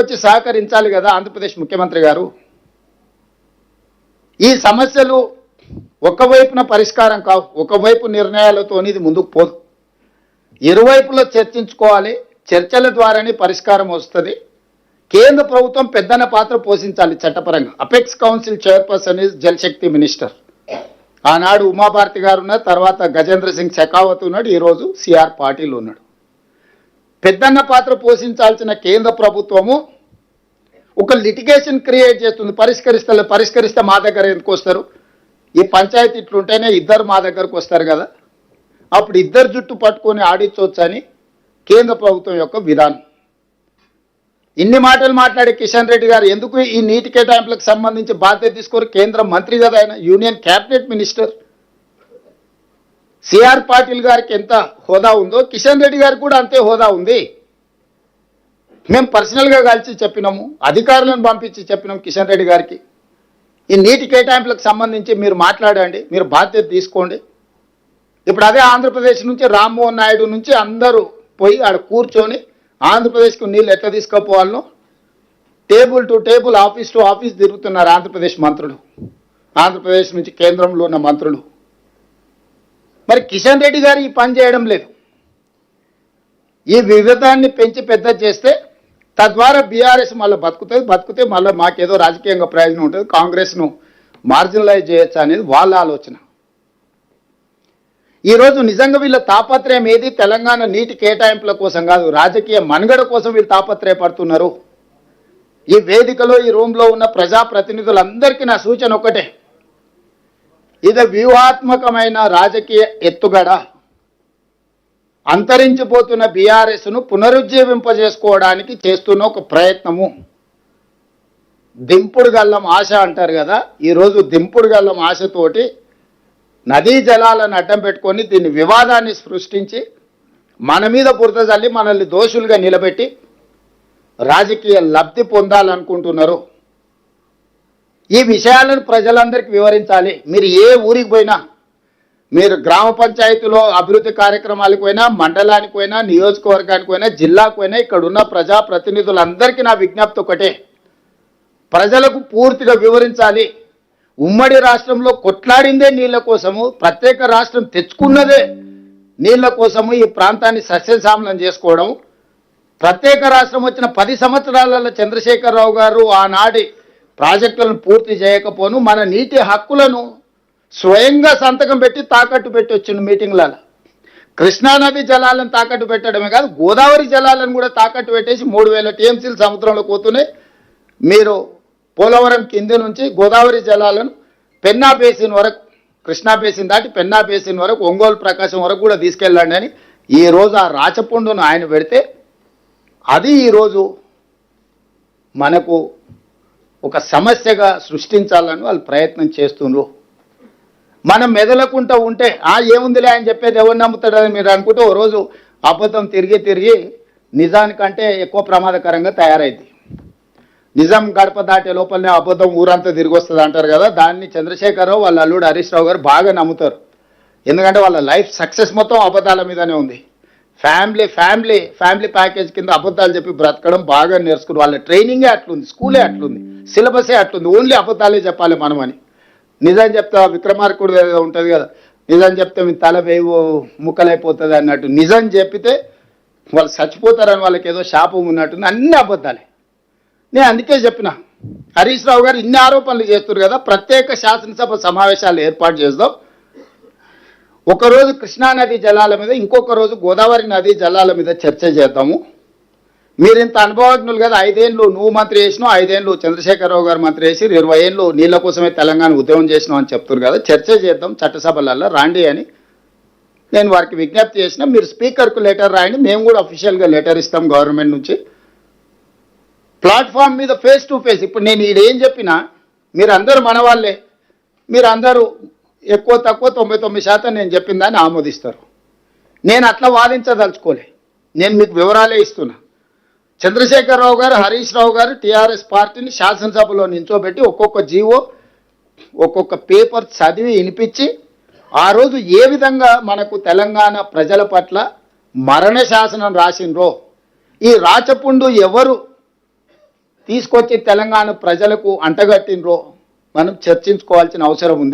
వచ్చి సహకరించాలి కదా ఆంధ్రప్రదేశ్ ముఖ్యమంత్రి గారు. ఈ సమస్యలు ఒకవైపున పరిష్కారం కావు ఒకవైపు నిర్ణయాలతో ఇది ముందుకు పోదు. ఇరువైపులో చర్చించుకోవాలి చర్చల ద్వారానే పరిష్కారం వస్తుంది. కేంద్ర ప్రభుత్వం పెద్దన పాత్ర పోషించాలి చట్టపరంగా. Apex council chairperson is Jal Shakti minister. ఆనాడు ఉమాభారతి గారు ఉన్నారు తర్వాత గజేంద్ర సింగ్ షెకావత్ ఉన్నాడు ఈరోజు సిఆర్ పాటిల్ ఉన్నాడు. పెద్దన్న పాత్ర పోషించాల్సిన కేంద్ర ప్రభుత్వము ఒక లిటిగేషన్ క్రియేట్ చేస్తుంది పరిష్కరిస్తే పరిష్కరిస్తే మా దగ్గర ఎందుకు వస్తారు? ఈ పంచాయతీ ఇట్లుంటేనే ఇద్దరు మా దగ్గరకు వస్తారు కదా. అప్పుడు ఇద్దరు జుట్టు పట్టుకొని ఆడించవచ్చని కేంద్ర ప్రభుత్వం యొక్క విధానం. ఇన్ని మాటలు మాట్లాడే కిషన్ రెడ్డి గారు ఎందుకు ఈ నీటి కేటాయింపులకు సంబంధించి బాధ్యత తీసుకోరు? కేంద్ర మంత్రి కదా ఆయన union cabinet minister. CR Patil గారికి ఎంత హోదా ఉందో కిషన్ రెడ్డి గారికి కూడా అంతే హోదా ఉంది. మేము పర్సనల్గా కలిసి చెప్పినాము అధికారులను పంపించి చెప్పినాం కిషన్ రెడ్డి గారికి. ఈ నీటి కేటాయింపులకు సంబంధించి మీరు మాట్లాడండి మీరు బాధ్యత తీసుకోండి. ఇప్పుడు అదే ఆంధ్రప్రదేశ్ నుంచి రామ్మోహన్ నాయుడు నుంచి అందరూ పోయి ఆడ కూర్చొని ఆంధ్రప్రదేశ్కు నీళ్ళు ఎట్లా తీసుకుపోవాలనో table to table office to office తిరుగుతున్నారు ఆంధ్రప్రదేశ్ మంత్రులు. ఆంధ్రప్రదేశ్ నుంచి కేంద్రంలో ఉన్న మంత్రులు. మరి కిషన్ రెడ్డి గారు ఈ పని చేయడం లేదు. ఈ వివిధాన్ని పెంచి పెద్ద చేస్తే తద్వారా బీఆర్ఎస్ మళ్ళీ బతుకుతుంది బతుకుతే మళ్ళీ మాకేదో రాజకీయంగా ప్రయోజనం ఉంటుంది కాంగ్రెస్ను మార్జినలైజ్ చేయొచ్చు అనేది వాళ్ళ ఆలోచన. ఈరోజు నిజంగా వీళ్ళ తాపత్రయం ఏది? తెలంగాణ నీటి కేటాయింపుల కోసం కాదు రాజకీయ మనుగడ కోసం వీళ్ళు తాపత్రయపడుతున్నారు. ఈ వేదికలో ఈ రూమ్లో ఉన్న ప్రజాప్రతినిధులందరికీ నా సూచన ఒకటే ఇది వ్యూహాత్మకమైన రాజకీయ ఎత్తుగడ. అంతరించిపోతున్న బీఆర్ఎస్ను పునరుజ్జీవింపజేసుకోవడానికి చేస్తున్న ఒక ప్రయత్నము. దింపుడు గల్లం ఆశ అంటారు కదా ఈరోజు దింపుడు గల్లం ఆశతోటి నదీ జలాలను అడ్డం పెట్టుకొని దీన్ని వివాదాన్ని సృష్టించి మన మీద బురద చల్లి మనల్ని దోషులుగా నిలబెట్టి రాజకీయ లబ్ధి పొందాలనుకుంటున్నారు. ఈ విషయాలను ప్రజలందరికీ వివరించాలి. మీరు ఏ ఊరికి పోయినా మీరు గ్రామ పంచాయతీలో అభివృద్ధి కార్యక్రమాలకు పోయినా మండలానికి పోయినా నియోజకవర్గానికి పోయినా జిల్లాకు పోయినా ఇక్కడ ఉన్న ప్రజాప్రతినిధులందరికీ నా విజ్ఞప్తి ఒకటే. ప్రజలకు పూర్తిగా వివరించాలి. ఉమ్మడి రాష్ట్రంలో కొట్లాడిందే నీళ్ళ కోసము ప్రత్యేక రాష్ట్రం తెచ్చుకున్నదే నీళ్ళ కోసము ఈ ప్రాంతాన్ని సస్యశామలం చేసుకోవడం. ప్రత్యేక రాష్ట్రం వచ్చిన పది సంవత్సరాలలో చంద్రశేఖరరావు గారు ఆనాటి ప్రాజెక్టులను పూర్తి చేయకపోను మన నీటి హక్కులను స్వయంగా సంతకం పెట్టి తాకట్టు పెట్టి వచ్చిండు మీటింగ్లలో. కృష్ణానది జలాలను తాకట్టు పెట్టడమే కాదు గోదావరి జలాలను కూడా తాకట్టు పెట్టేసి మూడు వేల టీఎంసీలు సముద్రంలో పోతున్నాయి మీరు పోలవరం కింది నుంచి గోదావరి జలాలను పెన్నా బేసిన్ వరకు కృష్ణా బేసిన్ దాటి పెన్నా బేసిన్ వరకు ఒంగోలు ప్రకాశం వరకు కూడా తీసుకెళ్ళండి అని ఈ రోజు ఆ రాచపుండును ఆయన పెడితే అది ఈరోజు మనకు ఒక సమస్యగా సృష్టించాలని వాళ్ళు ప్రయత్నం చేస్తున్నారు మనం మెదలకుంటూ ఉంటే ఆ ఏముందిలే అని చెప్పేది ఎవరు నమ్ముతాడని మీరు అనుకుంటే ఓ రోజు అబద్ధం తిరిగి తిరిగి నిజానికంటే ఎక్కువ ప్రమాదకరంగా తయారైంది నిజం గడప దాటే లోపలనే అబద్ధం ఊరంతా తిరిగి వస్తుంది అంటారు కదా దాన్ని చంద్రశేఖరరావు వాళ్ళ అల్లుడు హరీష్ రావు గారు బాగా నమ్ముతారు. ఎందుకంటే వాళ్ళ లైఫ్ సక్సెస్ మొత్తం అబద్ధాల మీదనే ఉంది. ఫ్యామిలీ ఫ్యామిలీ ఫ్యామిలీ ప్యాకేజ్ కింద అబద్ధాలు చెప్పి బ్రతకడం బాగా నేర్చుకుని వాళ్ళ ట్రైనింగే అట్లుంది స్కూలే అట్లుంది సిలబసే అట్లుంది ఓన్లీ అబద్ధాలే చెప్పాలి మనం అని. నిజం చెప్తా విక్రమార్కుడు ఏదో ఉంటుంది కదా నిజం చెప్తే మీ తల వేవు ముక్కలైపోతుంది అన్నట్టు నిజం చెప్పితే వాళ్ళు చచ్చిపోతారని వాళ్ళకి ఏదో శాపం ఉన్నట్టుంది అన్ని అబద్ధాలే. నేను అందుకే చెప్పిన హరీష్ రావు గారు ఇన్ని ఆరోపణలు చేస్తున్నారు కదా ప్రత్యేక శాసనసభ సమావేశాలు ఏర్పాటు చేద్దాం ఒకరోజు కృష్ణానది జలాల మీద ఇంకొక రోజు గోదావరి నది జలాల మీద చర్చ చేద్దాము. మీరు ఇంత అనుభవజ్ఞులు కదా ఐదేళ్ళు నువ్వు మంత్రి చేసినావు ఐదేళ్ళు చంద్రశేఖరరావు గారు మంత్రి చేసి ఇరవై ఏళ్ళు నీళ్ళ కోసమే తెలంగాణ ఉద్యమం చేసినావు అని చెప్తున్నారు కదా. చర్చ చేద్దాం చట్టసభలలో రాండి అని. నేను వారికి విజ్ఞప్తి చేసిన మీరు స్పీకర్కు లెటర్ రాయండి మేము కూడా అఫీషియల్గా లెటర్ ఇస్తాం గవర్నమెంట్ నుంచి. ప్లాట్ఫామ్ మీద ఫేస్ టు ఫేస్ ఇప్పుడు నేను ఈడేం చెప్పినా మీరు అందరూ మన వాళ్ళే మీరు అందరూ ఎక్కువ తక్కువ తొంభై తొమ్మిది శాతం నేను చెప్పిన దాన్ని ఆమోదిస్తారు. నేను అట్లా వాదించదలుచుకోలే. నేను మీకు వివరాలే ఇస్తున్నా. చంద్రశేఖరరావు గారు హరీష్ రావు గారు టీఆర్ఎస్ పార్టీని శాసనసభలో నించోబెట్టి ఒక్కొక్క జీవో ఒక్కొక్క పేపర్ చదివి వినిపించి ఆ రోజు ఏ విధంగా మనకు తెలంగాణ ప్రజల పట్ల మరణ శాసనం రాసిండ్రో ఈ రాచపుండు ఎవరు తీసుకొచ్చి తెలంగాణ ప్రజలకు అంటగట్టినరో మనం చర్చించుకోవాల్సిన అవసరం ఉంది.